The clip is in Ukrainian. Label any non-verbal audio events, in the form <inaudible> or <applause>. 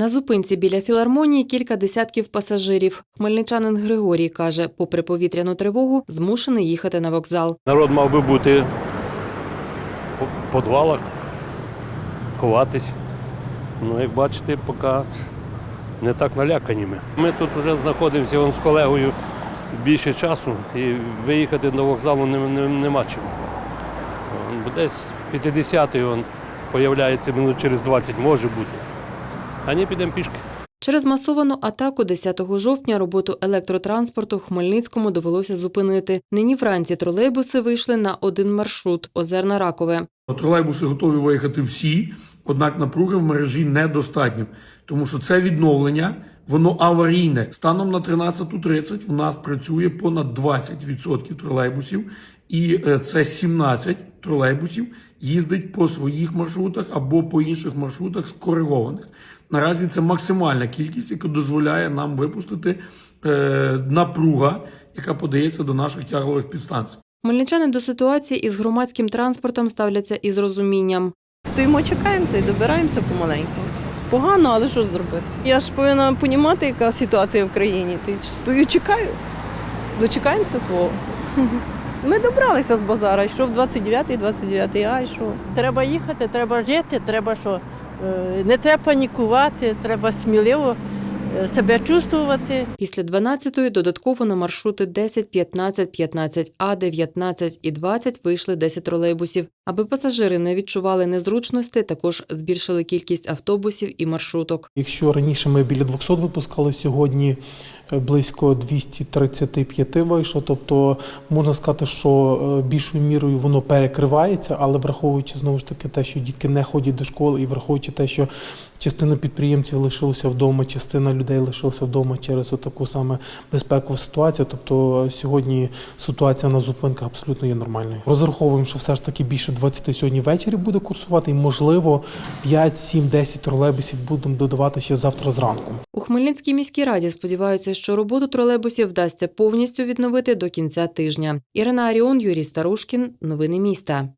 На зупинці біля філармонії кілька десятків пасажирів. Хмельничанин Григорій каже, попри повітряну тривогу, змушений їхати на вокзал. Народ мав би бути по подвалах, ховатись. Ну, як бачите, поки не так налякані ми. Ми тут вже знаходимося з колегою більше часу і виїхати до вокзалу не, не, нема чим. Десь 50-й він появляється минут через 20, може бути. А ні, підемо пішки. Через масовану атаку 10 жовтня роботу електротранспорту в Хмельницькому довелося зупинити. Нині вранці тролейбуси вийшли на один маршрут Озерна Ракове. Тролейбуси готові виїхати всі, однак напруги в мережі недостатньо, тому що це відновлення, воно аварійне. Станом на 13.30 в нас працює понад 20% тролейбусів, і е, це 17 тролейбусів їздить по своїх маршрутах або по інших маршрутах скоригованих. Наразі це максимальна кількість, яка дозволяє нам випустити е, напруга, яка подається до наших тяглових підстанцій. Хмельничани до ситуації із громадським транспортом ставляться із розумінням. Стоїмо, чекаємо та й добираємося помаленьку. Погано, але що зробити? Я ж повинна розуміти, яка ситуація в країні. Ти стою, чекаю. Дочекаємося свого. <laughs> Ми добралися з базара, йшов 29-й, 29-й, а йшов. Треба їхати, треба жити, треба що е, не треба панікувати, треба сміливо себе чувствувати. Після 12-ї додатково на маршрути 10, 15, 15 А, 19 і 20 вийшли 10 тролейбусів. Аби пасажири не відчували незручності, також збільшили кількість автобусів і маршруток. Якщо раніше ми біля 200 випускали, сьогодні е, близько 235 вийшло. Тобто можна сказати, що е, більшою мірою воно перекривається, але враховуючи знову ж таки те, що дітки не ходять до школи, і враховуючи те, що частина підприємців лишилася вдома, частина людей лишилася вдома через таку саме безпекову ситуацію. Тобто е, сьогодні ситуація на зупинках абсолютно є нормальною. Розраховуємо, що все ж таки більше 20 сьогодні ввечері буде курсувати, і можливо 5, 7, 10 тролейбусів будемо додавати ще завтра зранку. У Хмельницькій міській раді сподіваються, що роботу тролейбусів вдасться повністю відновити до кінця тижня. Ірина Аріон, Юрій Старушкін. Новини міста.